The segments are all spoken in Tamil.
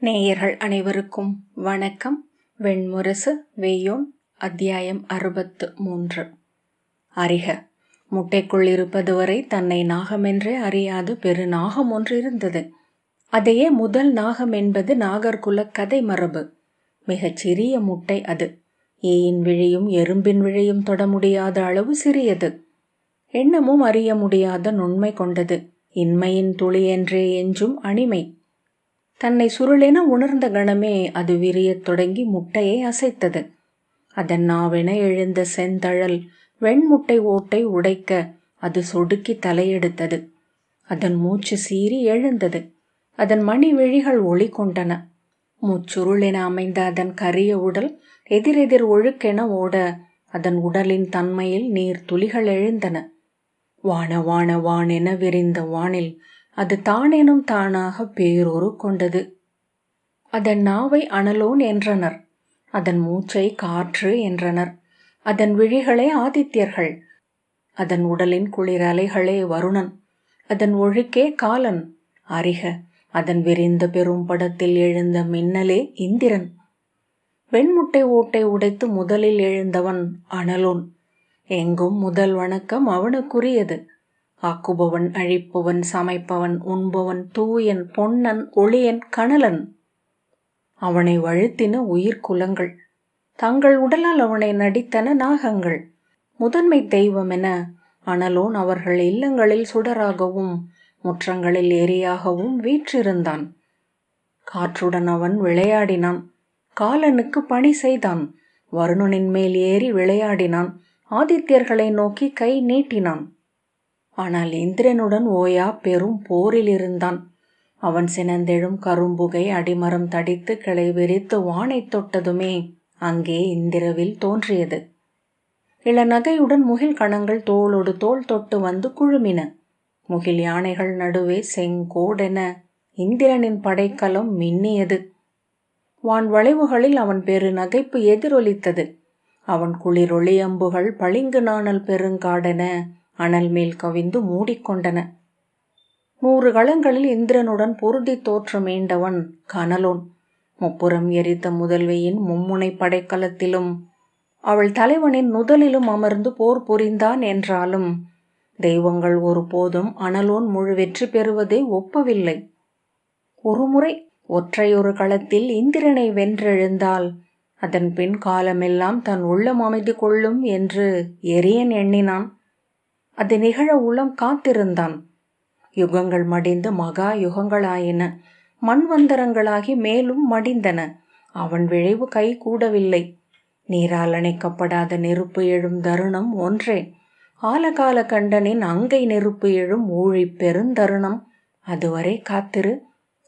நேயர்கள் அனைவருக்கும் வணக்கம். வெண்முரசு வெய்யோன் அத்தியாயம் அறுபத்து மூன்று. அறிக முட்டைக்குள் இருப்பது வரை தன்னை நாகமென்றே அறியாது பெரு நாகம் ஒன்று இருந்தது அதையே முதல் நாகம் என்பது நாகர்குல கதை மரபு. மிகச் சிறிய முட்டை அது. ஏயின் விழியும் எறும்பின் விழியும் தொட முடியாத அளவு சிறியது. எண்ணமும் அறிய முடியாத நுண்மை கொண்டது. இன்மையின் துளி என்றே எஞ்சும் அணிமை. தன்னை சுருளென உணர்ந்த கணமே அது விரியத் தொடங்கி முட்டையை அசைத்தது. அதன் நாவென எழுந்த செந்தழல் வெண்முட்டை ஓட்டை உடைக்க அது சொடுக்கி தலையெடுத்தது. அதன் மூச்சு சீறி எழுந்தது. அதன் மணி விழிகள் ஒளி கொண்டன. மூச்சுருளென அமைந்த அதன் கரிய உடல் எதிரெதிர் ஒழுக்கென ஓட அதன் உடலின் தன்மையில் நீர் துளிகள் எழுந்தன. வான வான வானென விரிந்த வானில் அது தானேனும் தானாக பேரூறு கொண்டது. அதன் நாவை அனலோன் என்றனர். அதன் மூச்சை காற்று என்றனர். அதன் விழிகளே ஆதித்யர்கள். அதன் உடலின் குளிர் அலைகளே வருணன். அதன் ஒழுக்கே காலன். அறிக அதன் விரிந்த பெரும் படத்தில் எழுந்த மின்னலே இந்திரன். வெண்முட்டை ஓட்டை உடைத்து முதலில் எழுந்தவன் அனலோன். எங்கும் முதல் வணக்கம் அவனுக்குரியது. ஆக்குபவன் அழிப்பவன் சமைப்பவன் உண்பவன் தூயன் பொன்னன் ஒளியன் கணலன் அவனை வழுத்தின உயிர் குலங்கள். தங்கள் உடலால் அவனை நடித்தன நாகங்கள். முதன்மை தெய்வம் என அனலோன் அவர்கள் இல்லங்களில் சுடராகவும் முற்றங்களில் எரியாகவும் வீற்றிருந்தான். காற்றுடன் அவன் விளையாடினான். காலனுக்கு பணி செய்தான். வருணனின் மேல் ஏறி விளையாடினான். ஆதித்யர்களை நோக்கி கை நீட்டினான். ஆனால் இந்திரனுடன் ஓயா பெரும் போரில் இருந்தான். அவன் சினந்தெழும் கரும்புகை அடிமரம் தடித்து கிளை விரித்து வானைத் தொட்டதுமே அங்கே இந்திரவில் தோன்றியது. இளநகையுடன் முகில் கணங்கள் தோளோடு தோள் தொட்டு வந்து குழுமின. முகில் யானைகள் நடுவே செங்கோடென இந்திரனின் படைக்கலம் மின்னியது. வான் வளைவுகளில் அவன் பெரு நகைப்பு எதிரொலித்தது. அவன் குளிரொளி அம்புகள் பளிங்கு நாணல் பெருங்காடென அனல் மேல் கவிந்து மூடிக்கொண்டன. நூறு களங்களில் இந்திரனுடன் பொருதி தோற்றம் மீண்டவன் கனலோன். முப்புறம் எரித்த முதல்வியின் மும்முனை படைக்கலத்திலும் அவள் தலைவனின் நுதலிலும் அமர்ந்து போர் புரிந்தான் என்றாலும் தெய்வங்கள் ஒருபோதும் அனலோன் முழு வெற்றி பெறுவதை ஒப்பவில்லை. ஒருமுறை ஒற்றையொரு களத்தில் இந்திரனை வென்றெழுந்தால் அதன் பின் காலமெல்லாம் தன் உள்ளம் அமைதி கொள்ளும் என்று எரியன் எண்ணினான். அது நிகழ உளம் காத்திருந்தான். யுகங்கள் மடிந்து மகா யுகங்களாயின. மண்வந்தரங்களாகி மேலும் மடிந்தன. அவன் விளைவு கை கூடவில்லை. நீரால் அணைக்கப்படாத நெருப்பு எழும் தருணம் ஒன்றே. ஆலகால கண்டனின் அங்கை நெருப்பு எழும் ஊழி பெருந்தருணம். அதுவரை காத்திரு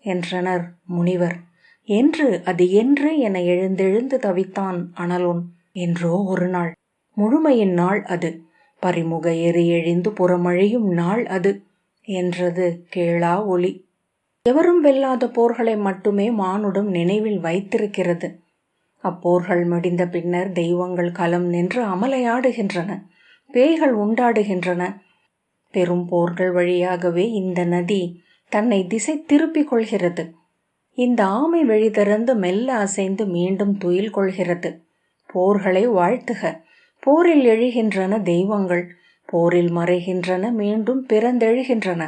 என்றனர் முனிவர். என்று அது என்று என எழுந்தெழுந்து தவித்தான் அனலோன். என்றோ ஒரு நாள். முழுமையின் நாள் அது. பரிமுக எரி எழிந்து புறமழையும் நாள் அது என்றது கேளா ஒளி. எவரும் வெல்லாத போர்களை மட்டுமே மானுடம் நினைவில் வைத்திருக்கிறது. அப்போர்கள் முடிந்த பின்னர் தெய்வங்கள் களம் நின்று அமலையாடுகின்றன. பேய்கள் உண்டாடுகின்றன. பெரும் போர்கள் வழியாகவே இந்த நதி தன்னை திசை திருப்பிக் கொள்கிறது. இந்த ஆமை வழிதிறந்து மெல்ல அசைந்து மீண்டும் துயில் கொள்கிறது. போர்களை வாழ்த்துக. போரில் எழுகின்றன தெய்வங்கள் போரில் மறைகின்றன மீண்டும் பிறந்தெழுகின்றன.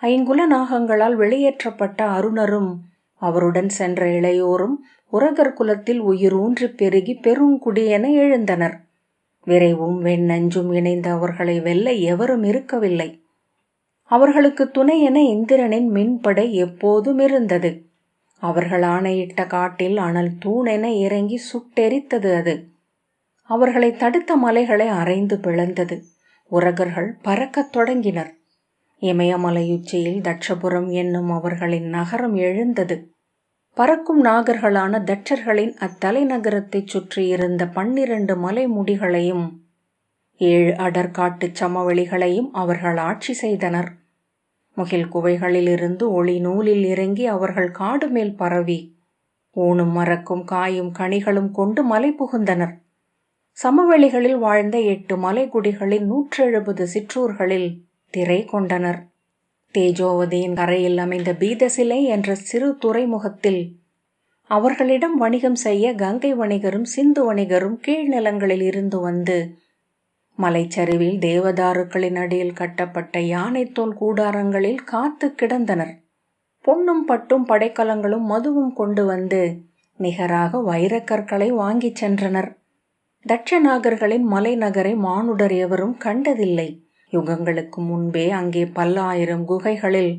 ஐங்குல நாகங்களால் வெளியேற்றப்பட்ட அருணரும் அவருடன் சென்ற இளையோரும் உரகர் குலத்தில் உயிரூன்றி பெருகி பெருங்குடியென எழுந்தனர். விரைவும் வெண்ணஞ்சும் இணைந்த அவர்களை வெல்ல எவரும் இருக்கவில்லை. அவர்களுக்கு துணை என இந்திரனின் மின்படை எப்போதும் இருந்தது. அவர்கள் ஆணையிட்ட காட்டில் அனல் தூணென இறங்கி சுட்டெரித்தது அது. அவர்களை தடுத்த மலைகளை அரைந்து பிளந்தது. உரகர்கள் பறக்கத் தொடங்கினர். இமயமலையுச்சியில் தட்சபுரம் என்னும் அவர்களின் நகரம் எழுந்தது. பறக்கும் நாகர்களான தட்சர்களின் அத்தலைநகரத்தைச் சுற்றியிருந்த பன்னிரண்டு மலைமுடிகளையும் ஏழு அடற்காட்டுச் சமவெளிகளையும் அவர்கள் ஆட்சி செய்தனர். முகில் குவைகளிலிருந்து ஒளி நூலில் இறங்கி அவர்கள் காடு மேல் பரவி ஊனும் மறக்கும் காயும் கனிகளும் கொண்டு மலை புகுந்தனர். சமவெளிகளில் வாழ்ந்த எட்டு மலைக்குடிகளின் நூற்றெழுபது சிற்றூர்களில் திரை கொண்டனர். தேஜோவதியின் கரையில் அமைந்த பீதசிலை என்ற சிறு துறைமுகத்தில் அவர்களிடம் வணிகம் செய்ய கங்கை வணிகரும் சிந்து வணிகரும் கீழ்நிலங்களில் இருந்து வந்து மலைச்சரிவில் தேவதாருக்களின் அடியில் கட்டப்பட்ட யானைத்தோல் கூடாரங்களில் காத்து கிடந்தனர். பொன்னும் பட்டும் படைக்கலங்களும் மதுவும் கொண்டு வந்து நிகராக வைரக்கற்களை வாங்கிச் சென்றனர். தட்சநாகர்களின் மலைநகரை மானுடர் எவரும் கண்டதில்லை. யுகங்களுக்கு முன்பே அங்கே பல்லாயிரம் குகைகளில்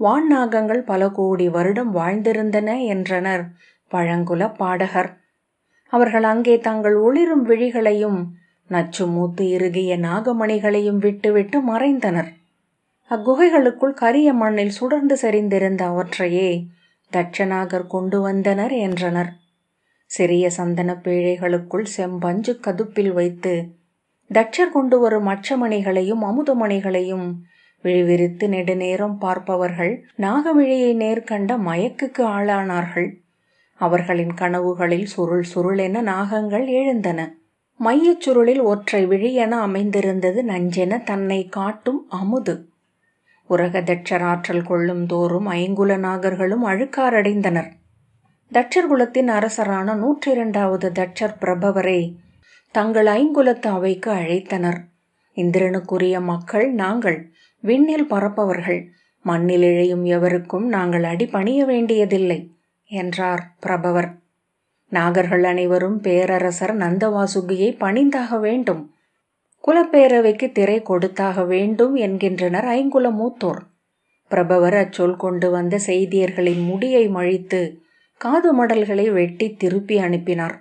வான்நாகங்கள் பல கோடி வருடம் வாழ்ந்திருந்தன என்றனர் பழங்குல பாடகர். அவர்கள் அங்கே தங்கள் ஒளிரும் விழிகளையும் நச்சு மூத்து இறுகிய நாகமணிகளையும் விட்டுவிட்டு மறைந்தனர். அக்குகைகளுக்குள் கரிய மண்ணில் சுடர்ந்து செறிந்திருந்த அவற்றையே தட்சநாகர் கொண்டு வந்தனர் என்றனர். சிறிய சந்தன பேழைகளுக்குள் செம்பஞ்சு கதுப்பில் வைத்து தட்சர் கொண்டு வரும் அச்சமணிகளையும் அமுதமணிகளையும் விழிவிரித்து நெடுநேரம் பார்ப்பவர்கள் நாகவிழியை நேர்கண்ட மயக்குக்கு ஆளானார்கள். அவர்களின் கனவுகளில் சுருள் சுருளென நாகங்கள் எழுந்தன. மையச் சுருளில் ஒற்றை விழியென அமைந்திருந்தது நஞ்சென தன்னை காட்டும் அமுது. உரக தட்சர் ஆற்றல் கொள்ளும் தோறும் ஐங்குல நாகர்களும் அழுக்காரடைந்தனர் தட்சர் குலத்தின் அரசரான நூற்றி இரண்டாவது தட்சர் பிரபவரை தங்கள் ஐங்குலத்து அவைக்கு அழைத்தனர். இந்திரனுக்குரிய மக்கள் நாங்கள் விண்ணில் பறப்பவர்கள் மண்ணில் இழையும் எவருக்கும் நாங்கள் அடிபணிய வேண்டியதில்லை என்றார் பிரபவர். நாகர்கள் அனைவரும் பேரரசர் நந்தவாசுகியை பணிந்தாக வேண்டும் குலப்பேரவைக்கு திரை கொடுத்தாக வேண்டும் என்கின்றனர் ஐங்குல மூத்தோர். பிரபவர் அச்சொல் கொண்டு வந்த செய்தியர்களின் முடியை மழித்து காது மடல்களை வெட்டி திருப்பி அனுப்பினார்.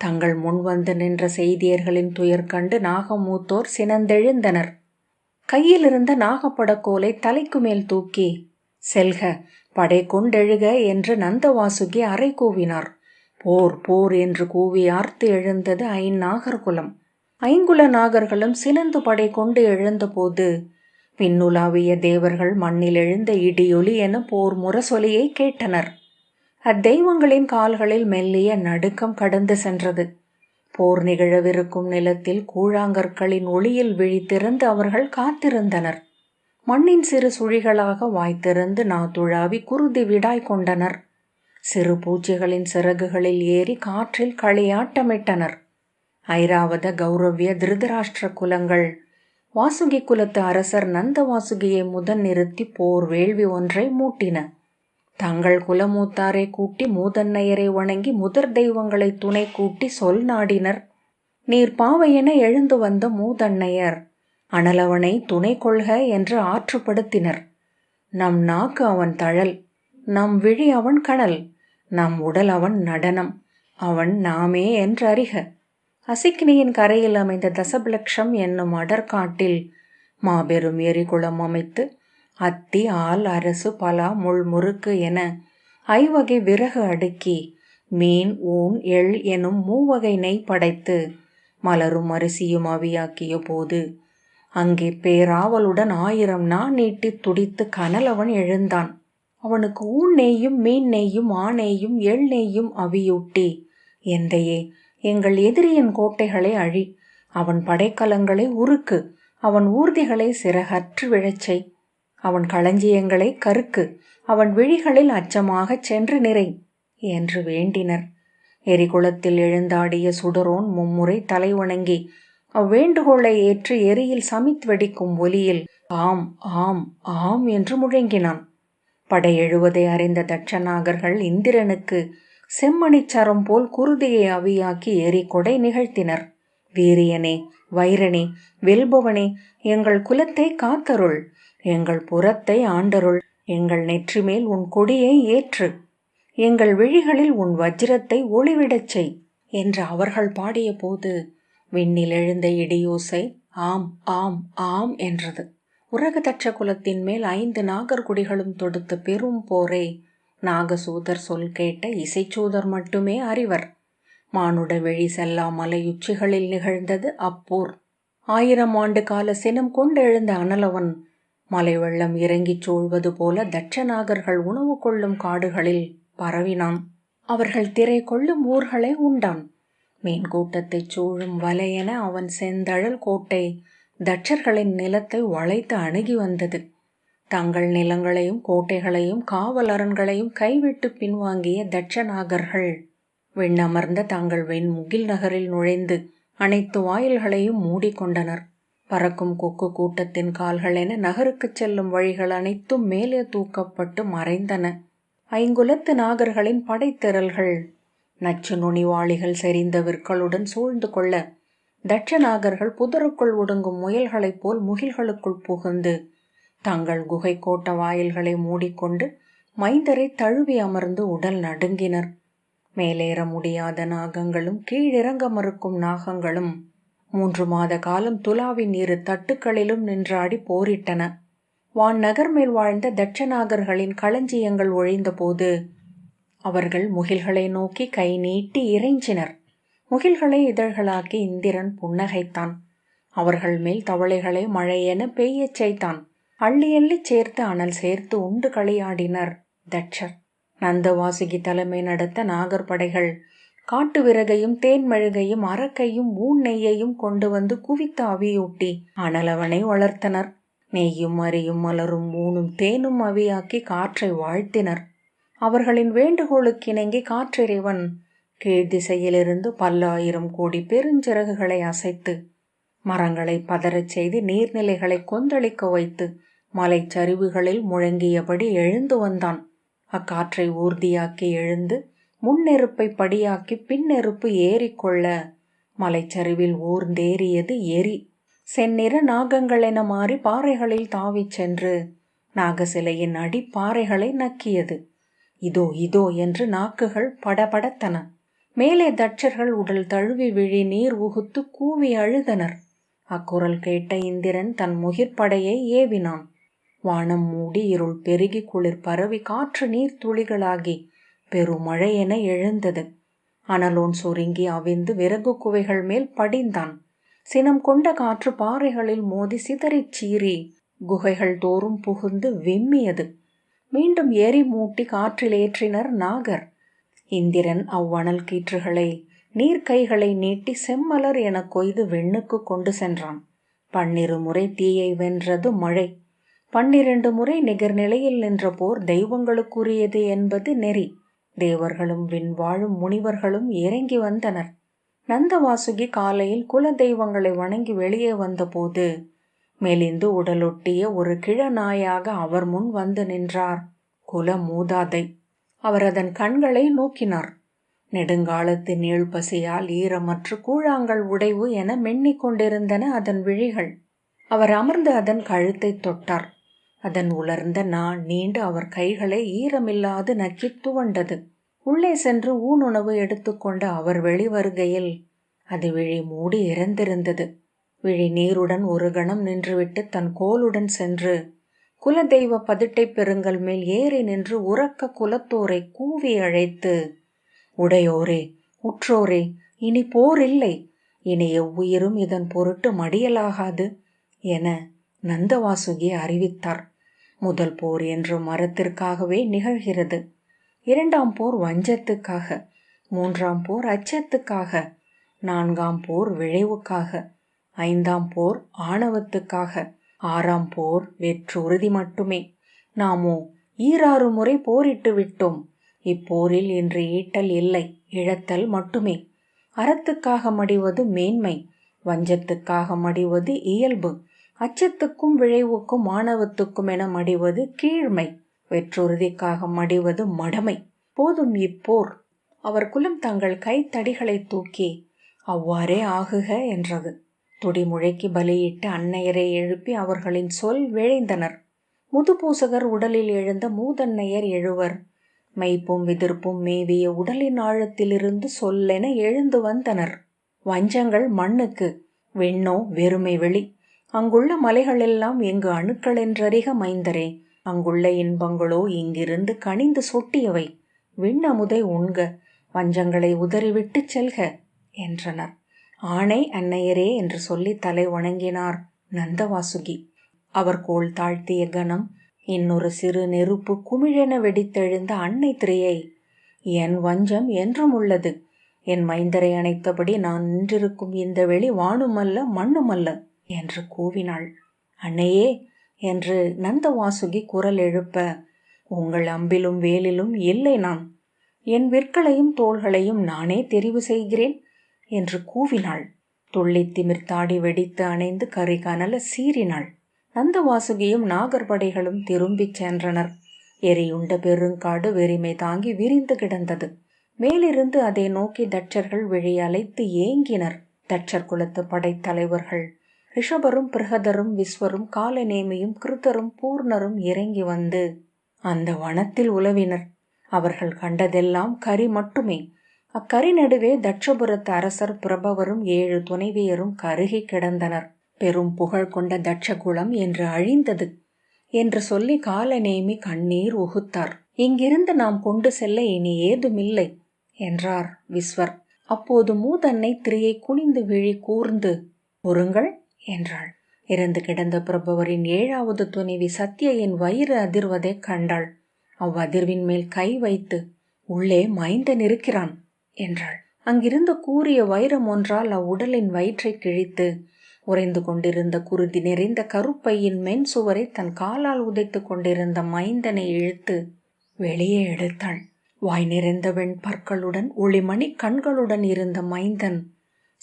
தங்கள் முன் வந்து நின்ற செய்தியர்களின் துயர் கண்டு நாகமூத்தோர் சினந்தெழுந்தனர். கையில் இருந்த நாகப்படக்கோலை தலைக்கு மேல் தூக்கி செல்க படை கொண்டெழுக என்று நந்தவாசுகி அறை கூவினார். போர் போர் என்று கூவி ஆர்த்து எழுந்தது ஐநாகர்குலம் ஐங்குல நாகர்களும் சினந்து படை கொண்டு எழுந்தபோது பின்னுலாவிய தேவர்கள் மண்ணில் எழுந்த இடியொலி என போர் முரசொலியை கேட்டனர். அத்தெய்வங்களின் கால்களில் மெல்லிய நடுக்கம் கடந்து சென்றது. போர் நிகழவிருக்கும் நிலத்தில் கூழாங்கற்களின் ஒளியில் விழித்திருந்து அவர்கள் காத்திருந்தனர். மண்ணின் சிறு சுழிகளாக வாய்த்திருந்து நாத்துழாவி குருதி விடாய் கொண்டனர். சிறு பூச்சிகளின் சிறகுகளில் ஏறி காற்றில் களியாட்டமிட்டனர். ஐராவத கௌரவிய திருதராஷ்டிர குலங்கள். வாசுகி குலத்து அரசர் நந்த வாசுகியை முதன் நிறுத்தி போர் வேள்வி ஒன்றை மூட்டின. தங்கள் குலமூத்தாரை கூட்டி மூதன்னையரை வணங்கி முதற் தெய்வங்களை துணை கூட்டி சொல் நாடினர். நீர் பாவையென எழுந்து வந்த மூதன்னையர் அனலவனை துணை கொள்க என்று ஆற்றுப்படுத்தினர். நம் நாக்கு அவன் தழல் நம் விழி அவன் கணல் நம் உடல் அவன் நடனம் அவன் நாமே என்று அறிக. அசிக்னியின் கரையில் அமைந்த தசபலக்ஷம் என்னும் அடற்காட்டில் மாபெரும் எரிகுளம் அமைத்து அத்தி ஆல் அரசு பலா முள் முறுக்கு என ஐவகை விறகு அடுக்கி மீன் ஊன் எள் எனும் மூவகை நெய் படைத்து மலரும் அரிசியும் அவியாக்கிய போது அங்கே பேராவலுடன் ஆயிரம் நா நீட்டி துடித்து கனலவன் எழுந்தான். அவனுக்கு ஊன் நெய்யும் மீன் நெய்யும் ஆநெய்யும் எள் நெய்யும் அவியூட்டி எந்தையே எங்கள் எதிரியின் கோட்டைகளை அழி அவன் படைக்கலங்களை உருக்கு அவன் ஊர்திகளை சிறகற்று விழச்சை அவன் களஞ்சியங்களை கருக்கு அவன் விழிகளில் அச்சமாகச் சென்று நிறை என்று வேண்டினர். எரிகுளத்தில் எழுந்தாடிய சுடரோன் மும்முறை தலை வணங்கி அவ்வேண்டுகோளை ஏற்று எரியில் சமித் வெடிக்கும் ஒலியில் ஆம் ஆம் ஆம் என்று முழங்கினான். படை எழுவதை அறிந்த தட்சநாகர்கள் இந்திரனுக்கு செம்மணிச்சரம் போல் குருதியை அவியாக்கி எரி கொடை நிகழ்த்தினர். வீரியனே வைரனே வெல்பவனே எங்கள் குலத்தை காத்தருள். எங்கள் புறத்தை ஆண்டருள். எங்கள் நெற்றிமேல் உன் கொடியை ஏற்று. எங்கள் விழிகளில் உன் வஜ்ரத்தை ஒளிவிடச் செய். என்று அவர்கள் பாடிய போது விண்ணில் எழுந்த இடியோசை ஆம் ஆம் ஆம் என்றது. உரகதட்ச குலத்தின் மேல் ஐந்து நாகர்குடிகளும் தொடுத்த பெரும் போரை நாகசூதர் சொல் கேட்ட இசைச்சூதர் மட்டுமே அறிவர். மானுட வெளி செல்லா மலையுச்சிகளில் நிகழ்ந்தது அப்போர். ஆயிரம் ஆண்டு கால சினம் கொண்டெழுந்த அனலவன் மலை வெள்ளம் இறங்கிச் சூழ்வது போல தட்சநாகர்கள் உணவு கொள்ளும் காடுகளில் பரவினான். அவர்கள் திரை கொள்ளும் ஊர்களை உண்டான். மீன் கூட்டத்தைச் சூழும் வலையென அவன் செந்தழல் கோட்டை தட்சர்களின் நிலத்தை வளைத்து அணுகி வந்தது. தங்கள் நிலங்களையும் கோட்டைகளையும் காவலரன்களையும் கைவிட்டு பின்வாங்கிய தட்சநாகர்கள் விண்ணமர்ந்த தங்கள் வெண் முகில் நகரில் நுழைந்து அனைத்து வாயில்களையும் மூடிக்கொண்டனர் பறக்கும் கொக்கு கூட்டத்தின் கால்கள் என நகருக்குச் செல்லும் வழிகள் அனைத்தும் மேலே தூக்கப்பட்டு மறைந்தன. ஐங்குலத்து நாகர்களின் படைத்திரல்கள் நச்சு நுனிவாளிகள் செறிந்த விற்களுடன் சூழ்ந்து கொள்ள தட்ச நாகர்கள் புதருக்குள் ஒடுங்கும் முயல்களைப் போல் முகில்களுக்குள் புகுந்து தங்கள் குகை கோட்ட வாயில்களை மூடிக்கொண்டு மைந்தரை தழுவி அமர்ந்து உடல் நடுங்கினர். மேலேற முடியாத நாகங்களும் கீழிறங்க மறுக்கும் நாகங்களும் மூன்று மாத காலம் துலாவின் இரு தட்டுக்களிலும் நின்றாடி போரிட்டன. வான் நகர் மேல் வாழ்ந்த தட்சநாகர்களின் களஞ்சியங்கள் ஒழிந்தபோது அவர்கள் முகில்களை நோக்கி கை நீட்டி இறைஞ்சினர். முகில்களை இதழ்களாக்கி இந்திரன் புன்னகைத்தான். அவர்கள் மேல் தவளைகளை மழையென பெய்யச் செய்தான். அள்ளி அள்ளி சேர்த்து அனல் சேர்த்து உண்டு களியாடினர் தட்சர். நந்தவாசுகி தலைமை நடத்த நாகர்படைகள் காட்டு விறகையும் தேன்மெழுகையும் அரக்கையும் ஊன் நெய்யையும் கொண்டு வந்து குவித்து அவியூட்டி. அனலவனை வளர்த்தனர். நெய்யும் அரியும் மலரும் ஊனும் தேனும் அவியாக்கி காற்றை வாழ்த்தினர். அவர்களின் வேண்டுகோளுக்கிணங்கி காற்றிறைவன் கீழ் திசையிலிருந்து பல்லாயிரம் கோடி பெருஞ்சிறகுகளை அசைத்து மரங்களை பதறச் செய்து நீர்நிலைகளை கொந்தளிக்க வைத்து மலைச்சரிவுகளில் முழங்கியபடி எழுந்து வந்தான். அக்காற்றை ஊர்தியாக்கி எழுந்து முன்னெருப்பை படியாக்கி பின்னெருப்பு ஏறிக்கொள்ள மலைச்சரிவில் ஊர்ந்தேறியது எரி. செந்நிற நாகங்கள் என மாறி பாறைகளில் தாவிச் சென்று நாகசிலையின் அடிப்பாறைகளை நக்கியது. இதோ இதோ என்று நாக்குகள் படபடத்தன. மேலே தட்சர்கள் உடல் தழுவி விழி நீர் உகுத்து கூவி அழுதனர். அக்குரல் கேட்ட இந்திரன் தன் முகிற்படையை ஏவினான். வானம் மூடி இருள் பெருகி குளிர் பரவி காற்று நீர் துளிகளாகி பெருமழை என எழுந்தது. அனலோன் சுருங்கி அவிந்து விறகு குவைகள் மேல் படிந்தான். சினம் கொண்ட காற்று பாறைகளில் மோதி சிதறிச் சீறி. குகைகள் தோறும் புகுந்து விம்மியது. மீண்டும் எரி மூட்டி காற்றில் ஏற்றினர் நாகர். இந்திரன் அவ்வணல் கீற்றுகளை நீர்க்கைகளை நீட்டி செம்மலர் என கொய்து வெண்ணுக்கு கொண்டு சென்றான். பன்னிரு முறை தீயை வென்றது மழை. பன்னிரண்டு முறை நிகர்நிலையில் நின்ற போர் தெய்வங்களுக்குரியது என்பது நெறி. தேவர்களும் விண்வாழும் முனிவர்களும் இறங்கி வந்தனர். நந்தவாசுகி காலையில் குல தெய்வங்களை வணங்கி வெளியே வந்தபோது மெலிந்து உடலொட்டிய ஒரு கிழநாயாக அவர் முன் வந்து நின்றார் குல மூதாதை அவர் அதன் கண்களை நோக்கினார். நெடுங்காலத்து நீழ்பசியால் ஈரமற்று கூழாங்கல் உடைவு என மென்னிக் கொண்டிருந்தன அதன் விழிகள். அவர் அமர்ந்து அதன் கழுத்தை தொட்டார். அதன் உலர்ந்த நான் நீண்டு அவர் கைகளை ஈரமில்லாது நக்கி துவண்டது. உள்ளே சென்று ஊனுணவு எடுத்துக்கொண்ட அவர் வெளிவருகையில் அது விழி மூடி இறந்திருந்தது. விழி நீருடன் ஒரு கணம் நின்றுவிட்டு தன் கோலுடன் சென்று குலதெய்வ பதிட்டை பெருங்கல் மேல் ஏறி நின்று உறக்க குலத்தோரை கூவி அழைத்து உடையோரே உற்றோரே இனி போர் இல்லை. இனி எவ்வுயிரும் இதன் பொருட்டு மடியலாகாது என நந்தவாசுகி அறிவித்தார். முதல் போர் என்று மரத்திற்காகவே நிகழ்கிறது. இரண்டாம் போர் வஞ்சத்துக்காக மூன்றாம் போர் அச்சத்துக்காக நான்காம் போர் விளைவுக்காக ஐந்தாம் போர் ஆணவத்துக்காக ஆறாம் போர் வெற்றுறுதி மட்டுமே. நாமோ ஈராறு முறை போரிட்டு விட்டோம். இப்போரில் இன்று ஈட்டல் இல்லை இழத்தல் மட்டுமே. அறத்துக்காக மடிவது மேன்மை வஞ்சத்துக்காக மடிவது இயல்பு. அச்சத்துக்கும் விழைவுக்கும் மாணவத்துக்கும் என மடிவது கீழ்மை. வெற்றுறுதிக்காக மடிவது மடமை. போதும் இப்போர். அவர் குலம் தங்கள் கைத்தடிகளை தூக்கி அவ்வாறே ஆகுக என்றது. துடிமுழைக்கு பலியிட்டு அன்னையரை எழுப்பி அவர்களின் சொல் விழைந்தனர். முதுபூசகர் உடலில் எழுந்த மூதன்னையர் எழுவர். மெய்ப்பும் விதிர்ப்பும் மேவிய உடலின் ஆழத்திலிருந்து சொல்லென எழுந்து வந்தனர். வஞ்சங்கள் மண்ணுக்கு வெண்ணோ வெறுமை வெளி. அங்குள்ள மலைகளெல்லாம் எங்கு அணுக்கள் என்றறிக மைந்தரே. அங்குள்ள இன்பங்களோ இங்கிருந்து கனிந்து சொட்டியவை. விண்ணமுதை உண்க வஞ்சங்களை உதறிவிட்டு செல்க என்றனர். ஆணை அன்னையரே என்று சொல்லி தலை வணங்கினார் நந்தவாசுகி. அவர் கோல் தாழ்த்திய கணம் இன்னொரு சிறு நெருப்பு குமிழென வெடித்தெழுந்த அன்னை திரையை. என் வஞ்சம் என்றும் உள்ளது. என் மைந்தரை அணைத்தபடி நான் நின்றிருக்கும் இந்த வெளி வானுமல்ல மண்ணுமல்ல. என்று கூவினாள். அன்னையே என்று நந்தவாசுகி குரல் எழுப்ப உங்கள் அம்பிலும் வேலிலும் இல்லை நான். என் விற்களையும் தோள்களையும் நானே தெரிவு செய்கிறேன் என்று கூவினாள். துள்ளி திமிர்த்தாடி வெடித்து அணைந்து கரி கனல சீறினாள். நந்தவாசுகியும் நாகர்படைகளும் திரும்பிச் சென்றனர். எரியுண்ட பெருங்காடு வெறிமை தாங்கி விரிந்து கிடந்தது. மேலிருந்து அதை நோக்கி தட்சர்கள் வெளியலைத்து ஏங்கினர். தட்சர் குலத்து படைத்தலைவர்கள் ரிஷபரும் பிரகதரும் விஸ்வரும் காலநேமியும் கிருத்தரும் பூர்ணரும் இறங்கி வந்து அந்த வனத்தில் உலவினர். அவர்கள் கண்டதெல்லாம் கரி மட்டுமே. அக்கரி நடுவே தட்சபுரத்து அரசர் பிரபவரும் ஏழு துணைவியரும் கருகி கிடந்தனர். பெரும் புகழ் கொண்ட தட்சகுலம் என்று அழிந்தது என்று சொல்லி காலநேமி கண்ணீர் உகுத்தார். இங்கிருந்து நாம் கொண்டு செல்ல இனி ஏதுமில்லை என்றார் விஸ்வர். அப்போது மூதன்னை திரையை குனிந்து விழி கூர்ந்து பொறுங்கள் என்றாள். இறந்து கிடந்த பிரபவரின் ஏழாவது துணிவி சத்தியையின் வயிறு அதிர்வதைக் கண்டாள். அவ்வதிர்வின் மேல் கை வைத்து உள்ளே மைந்தன் இருக்கிறான் என்றாள். அங்கிருந்த கூறிய வைரம் ஒன்றால் அவ்வுடலின் வயிற்றை கிழித்து உறைந்து கொண்டிருந்த குருதி நிறைந்த கருப்பையின் மென் சுவரை தன் காலால் உதைத்து கொண்டிருந்த மைந்தனை இழுத்து வெளியே எடுத்தாள். வாய் நிறைந்த வெண் பற்களுடன் ஒளிமணி கண்களுடன் இருந்த மைந்தன்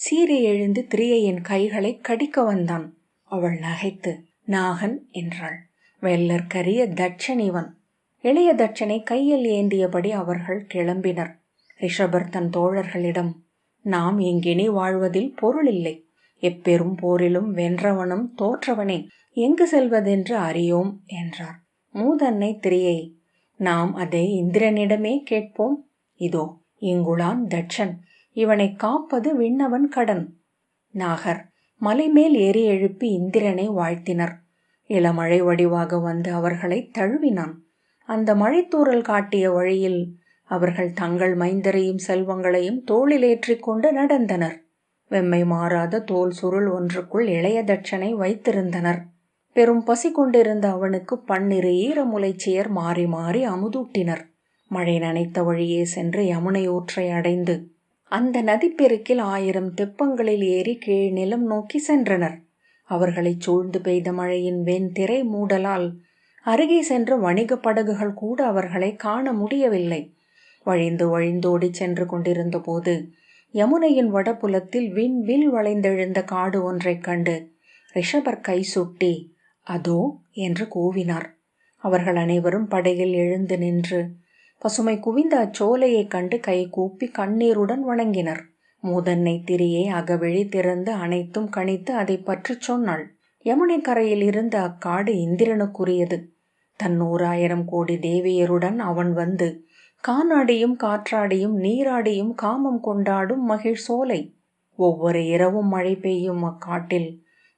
சீறி எழுந்து திரியையின் கைகளை கடிக்க வந்தான். அவள் நகைத்து நாகன் என்றாள். வெள்ளற்கரிய தட்சன் இவன். இளைய தட்சனை கையில் ஏந்தியபடி அவர்கள் கிளம்பினர். ரிஷபர் தன் தோழர்களிடம் நாம் இங்கினி வாழ்வதில் பொருளில்லை. எப்பெரும் போரிலும் வென்றவனும் தோற்றவனே. எங்கு செல்வதென்று அறியோம் என்றார். மூதன்னை திரியை நாம் அதை இந்திரனிடமே கேட்போம். இதோ இங்குளான் தட்சன். இவனை காப்பது விண்ணவன் கடன். நாகர் மலைமேல் ஏறி எழுப்பி இந்திரனை வாழ்த்தினர். இளமழை வடிவாக வந்து அவர்களை தழுவினான். அந்த மழைத்தூறல் காட்டிய வழியில் அவர்கள் தங்கள் மைந்தரையும் செல்வங்களையும் தோளிலேற்றிக் கொண்டு நடந்தனர். வெம்மை மாறாத தோல் சுருள் ஒன்றுக்குள் இளைய தட்சனை வைத்திருந்தனர். பெரும் பசி கொண்டிருந்த அவனுக்கு பன்னிரு ஈரமுலைச்சியர் மாறி மாறி அமுதூட்டினர். மழை நனைத்த வழியே சென்று யமுனை ஊற்றை அடைந்து அந்த நதிப்பெருக்கில் ஆயிரம் தெப்பங்களில் ஏறி கீழ் நிலம் நோக்கி சென்றனர். அவர்களைச் சூழ்ந்து பெய்த மழையின் வெண்திரை மூடலால் அருகே சென்ற வணிக படகுகள் கூட அவர்களை காண முடியவில்லை. வழிந்து வழிந்தோடி சென்று கொண்டிருந்த போது யமுனையின் வடபுலத்தில் விண் வில் வளைந்தெழுந்த காடு ஒன்றைக் கண்டு ரிஷபர் கை சுட்டி அதோ என்று கூவினார். அவர்கள் அனைவரும் படையில் எழுந்து நின்று பசுமை குவிந்த அச்சோலையைக் கண்டு கை கூப்பி கண்ணீருடன் வணங்கினர். மூதன்னை திரியை அகவிழி திறந்து அனைத்தும் கணித்து அதை பற்றி சொன்னாள். யமுனை கரையில் இருந்த அக்காடு இந்திரனுக்குரியது. தன் நூறாயிரம் கோடி தேவியருடன் அவன் வந்து கானாடியும் காற்றாடியும் நீராடியும் காமம் கொண்டாடும் மகிழ் சோலை. ஒவ்வொரு இரவும் மழை பெய்யும் அக்காட்டில்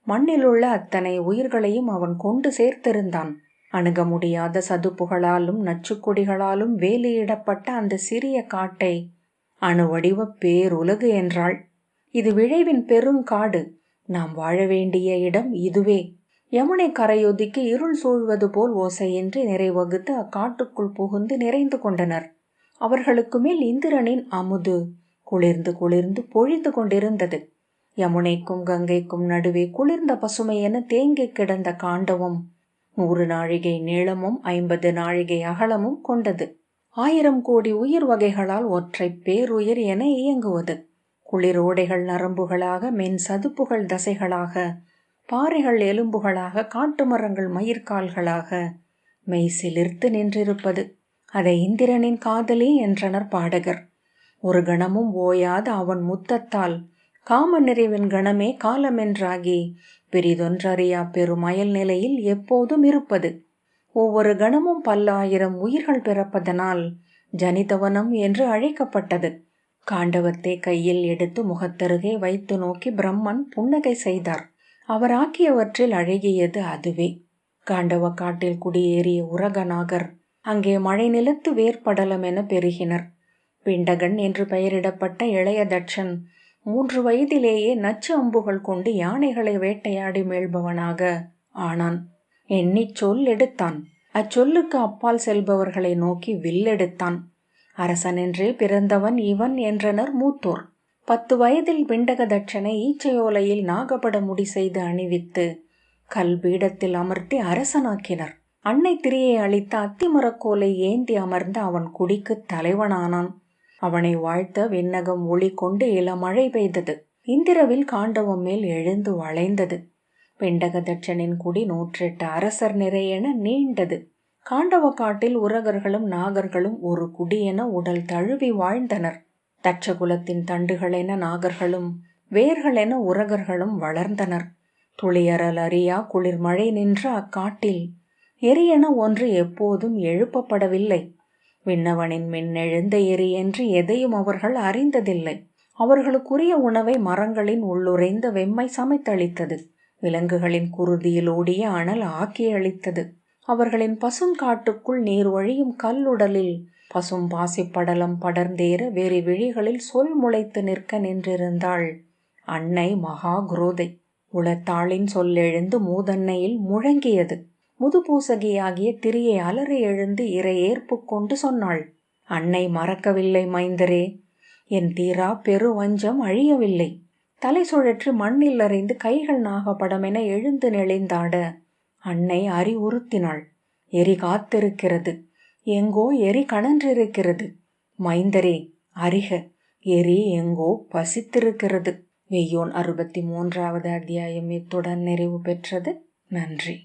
மண்ணிலுள்ள அத்தனை உயிர்களையும் அவன் கொண்டு சேர்த்திருந்தான். அணுக முடியாத சதுப்புகளாலும் நச்சுக்கொடிகளாலும் வேலியிடப்பட்ட அந்த சிறிய காட்டை அணுவடிவ பேருலகு என்றாள். இது விழைவின் பெருங்காடு நாம் வாழ வேண்டிய இடம் இதுவே. யமுனை கரையொதுக்கி இருள் சூழ்வது போல் ஓசையின்றி நிறைவகுத்து அக்காட்டுக்குள் புகுந்து நிறைந்து கொண்டனர். அவர்களுக்கு மேல் இந்திரனின் அமுது குளிர்ந்து குளிர்ந்து பொழிந்து கொண்டிருந்தது. யமுனைக்கும் கங்கைக்கும் நடுவே குளிர்ந்த பசுமை என தேங்கி கிடந்த காண்டவம் நூறு நாழிகை நீளமும் ஐம்பது நாழிகை அகலமும் கொண்டது. ஆயிரம் கோடி உயிர் வகைகளால் ஒற்றை பேருயிர் என இயங்குவது. குளிரோடைகள் நரம்புகளாக மென் சதுப்புகள் தசைகளாக பாறைகள் எலும்புகளாக காட்டு மரங்கள் மயிர்கால்களாக மெய் சிலிர்த்து நின்றிருப்பது. அதை இந்திரனின் காதலி என்றனர் பாடகர். ஒரு கணமும் ஓயாத அவன் முத்தத்தால் காம நிறைவின் கணமே காலமென்றாகி பெரிதொன்றறியா பெருமயல் நிலையில் எப்போதும் இருப்பது. ஒவ்வொரு கணமும் பல்லாயிரம் உயிர்கள் பிறப்பதனால் ஜனிதவனம் என்று அழைக்கப்பட்டது. காண்டவத்தை கையில் எடுத்து முகத்தருகே வைத்து நோக்கி பிரம்மன் புன்னகை செய்தார். அவர் ஆக்கியவற்றில் அழகியது அதுவே. காண்டவ காட்டில் குடியேறிய உரகநாகர் அங்கே மழை நிலத்து வேர்படலம் என பெருகினர். பிண்டகன் என்று பெயரிடப்பட்ட இளைய தட்சன் மூன்று வயதிலேயே நச்சு அம்புகள் கொண்டு யானைகளை வேட்டையாடி மேல்பவனாக ஆனான். எண்ணிச் சொல் எடுத்தான். அச்சொல்லுக்கு அப்பால் செல்பவர்களை நோக்கி வில்லெடுத்தான் அரசனென்றே பிறந்தவன் இவன் என்றனர் மூத்தோர். பத்து வயதில் பிண்டக தட்சனை ஈச்சையோலையில் நாகப்பட முடி செய்து அணிவித்து கல் பீடத்தில் அமர்த்தி அரசனாக்கினர். அன்னை திரியை அளித்த அத்திமரக்கோலை ஏந்தி அமர்ந்து அவன் குடிக்கு தலைவனானான். அவனை வாழ்த்த விண்ணகம் ஒளி கொண்டு இளமழை பெய்தது. இந்திரவில் காண்டவம் மேல் எழுந்து வளைந்தது. பெண்டகதட்சனின் குடி நூற்றெட்டு அரசர் நிறையென நீண்டது. காண்டவ காட்டில் உரகர்களும் நாகர்களும் ஒரு குடியென உடல் தழுவி வாழ்ந்தனர். தட்சகுலத்தின் தண்டுகளென நாகர்களும் வேர்களென உரகர்களும் வளர்ந்தனர். துளியறல் அறியா குளிர்மழை நின்ற அக்காட்டில் எரியென ஒன்று எப்போதும் எழுப்பப்படவில்லை. விண்ணவனின் மின்னெழுந்த எரி என்று எதையும் அவர்கள் அறிந்ததில்லை. அவர்களுக்குரிய உணவை மரங்களின் உள்ளுரைந்த வெம்மை சமைத்தளித்தது. விலங்குகளின் குருதியில் ஓடிய அனல் ஆக்கி அளித்தது. அவர்களின் பசுங்காட்டுக்குள் நீர் வழியும் கல்லுடலில் பசும் பாசிப்படலம் படர்ந்தேற வேறு விழிகளில் சொல் முளைத்து நிற்க நின்றிருந்தாள். அன்னை மகா குரோதை உளத்தாளின் சொல்லெழுந்து மூதன்னையில் முழங்கியது. முதுபூசகியாகிய திரியை அலறி எழுந்து இறை ஏற்பு கொண்டு சொன்னாள் அன்னை மறக்கவில்லை மைந்தரே என் தீரா பெரு வஞ்சம் அழியவில்லை. தலை சுழற்றி மண்ணில் அறிந்து கைகள் நாகப்படமென எழுந்து நெளிந்தாட அன்னை அறிவுறுத்தினாள் எரி காத்திருக்கிறது எங்கோ எரி கணன்றிருக்கிறது மைந்தரே அறிக எரி எங்கோ பசித்திருக்கிறது. வெய்யோன் அறுபத்தி மூன்றாவது அத்தியாயம் இத்துடன் நிறைவு பெற்றது. நன்றி.